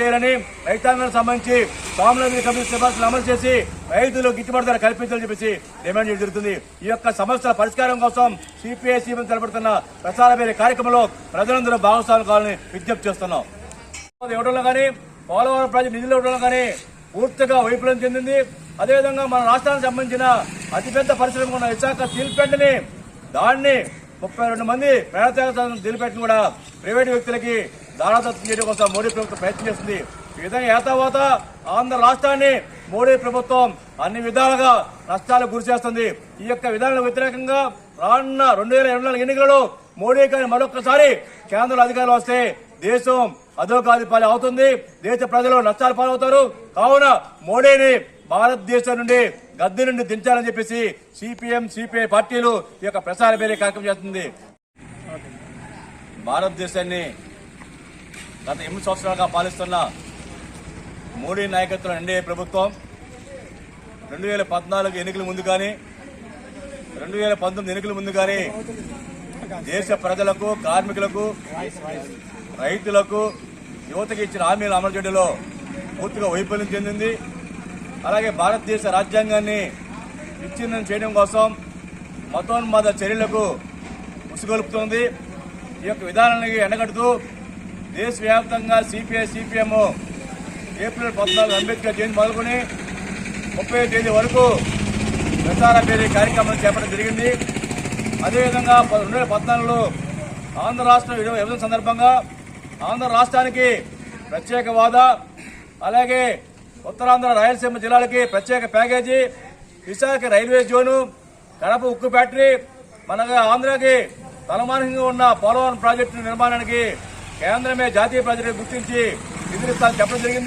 చేయాలని రైతాంగానికి సంబంధించి స్వామి కమిటీ సిఫార్సులు అమలు చేసి రైతులు గిట్టుబాటు ధర కల్పించాలని చెప్పేసి డిమాండ్ చేయడం జరుగుతుంది. ఈ యొక్క సమస్యల పరిష్కారం కోసం సిపిఐ సీఎం తెలపడుతున్న ప్రచార వేరే కార్యక్రమంలో ప్రజలందరూ భాగస్వామ్యం కావాలని విజ్ఞప్తి చేస్తున్నాం. ఇవ్వడంలో కానీ పోలవరం ప్రాజెక్టు నిధులు ఇవ్వడంలో కానీ పూర్తిగా వైఫల్యం చెందింది. అదేవిధంగా మన రాష్ట్రానికి సంబంధించిన అతిపెద్ద పరిశ్రమ ఉన్న విశాఖ స్టీల్ ప్లాంట్ని దాన్ని ముప్పై రెండు మంది ప్రయాణాల స్టీల్ కూడా ప్రైవేటు వ్యక్తులకి దారాదత్తం చేయడం కోసం మోడీ ప్రభుత్వం ప్రయత్నం చేస్తుంది ఈ విధంగా ఏతావాత ఆంధ్ర రాష్ట్రాన్ని మోడీ ప్రభుత్వం అన్ని విధాలుగా నష్టాలకు గురి చేస్తుంది. ఈ యొక్క విధానాలకు వ్యతిరేకంగా రానున్న రెండు వేల ఇరవై నాలుగు ఎన్నికలలో మోడీ గారి మరొకసారి కేంద్ర అధికారులు వస్తే దేశం అధోగాది పాలు అవుతుంది. దేశ ప్రజలు నష్టాలు పాలవుతారు. కావున మోడీని భారతదేశం నుండి గద్దె నుండి దించాలని చెప్పేసి సిపిఎం సిపిఐ పార్టీలు ఈ యొక్క ప్రసార వేరే కార్యక్రమం చేస్తుంది. భారతదేశాన్ని గత ఎనిమిది సంవత్సరాలుగా పాలిస్తున్న మోడీ నాయకత్వం ఎన్డీఏ ప్రభుత్వం రెండు వేల పద్నాలుగు ఎన్నికల ముందు కానీ రెండు వేల పంతొమ్మిది ఎన్నికల ముందు కానీ దేశ ప్రజలకు కార్మికులకు రైతులకు యువతకి ఇచ్చిన హామీలు అమలు చేయడంలో పూర్తిగా వైఫల్యం చెందింది. అలాగే భారతదేశ రాజ్యాంగాన్ని విచ్ఛిన్నం చేయడం కోసం మతోన్మాద చర్యలకు ఉసుగొలుపుతోంది ఈ యొక్క విధానానికి ఎండగడుతూ దేశవ్యాప్తంగా సిపిఐ సిపిఎం ఏప్రిల్ పద్నాలుగు అంబేద్కర్ జయంతి మొదలుకొని ముప్పై తేదీ వరకు ప్రచార పేరీ కార్యక్రమం చేపట్టడం జరిగింది. అదేవిధంగా రెండు వేల పద్నాలుగులో ఆంధ్ర రాష్ట్రం విభజన సందర్భంగా ఆంధ్ర రాష్ట్రానికి ప్రత్యేక వాదా అలాగే ఉత్తరాంధ్ర రాయలసీమ జిల్లాలకి ప్రత్యేక package Visakha railway zone Kadapa ఉక్కు ఫ్యాక్టరీ మన ఆంధ్రాకి తలమానంగా ఉన్న పోలవరం ప్రాజెక్టు నిర్మాణానికి కేంద్రమే జాతీయ ప్రాజెక్టు గుర్తించి నిధులిస్తానని చెప్పడం జరిగింది.